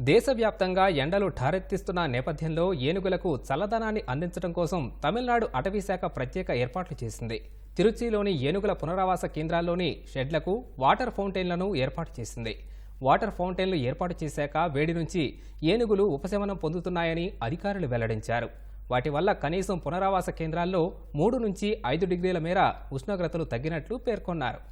దేశవ్యాప్తంగా ఎండలు ఠారెత్తిస్తున్న నేపథ్యంలో ఏనుగులకు చల్లదనాన్ని అందించడం కోసం తమిళనాడు అటవీశాఖ ప్రత్యేక ఏర్పాట్లు చేసింది. తిరుచిలోని ఏనుగుల పునరావాస కేంద్రాల్లోని షెడ్లకు వాటర్ ఫౌంటైన్లను ఏర్పాటు చేసింది. వాటర్ ఫౌంటైన్లు ఏర్పాటు చేశాక వేడి నుంచి ఏనుగులు ఉపశమనం పొందుతున్నాయని అధికారులు వెల్లడించారు. వాటి వల్ల కనీసం పునరావాస కేంద్రాల్లో మూడు నుంచి ఐదు డిగ్రీల మేర ఉష్ణోగ్రతలు తగ్గినట్లు పేర్కొన్నారు.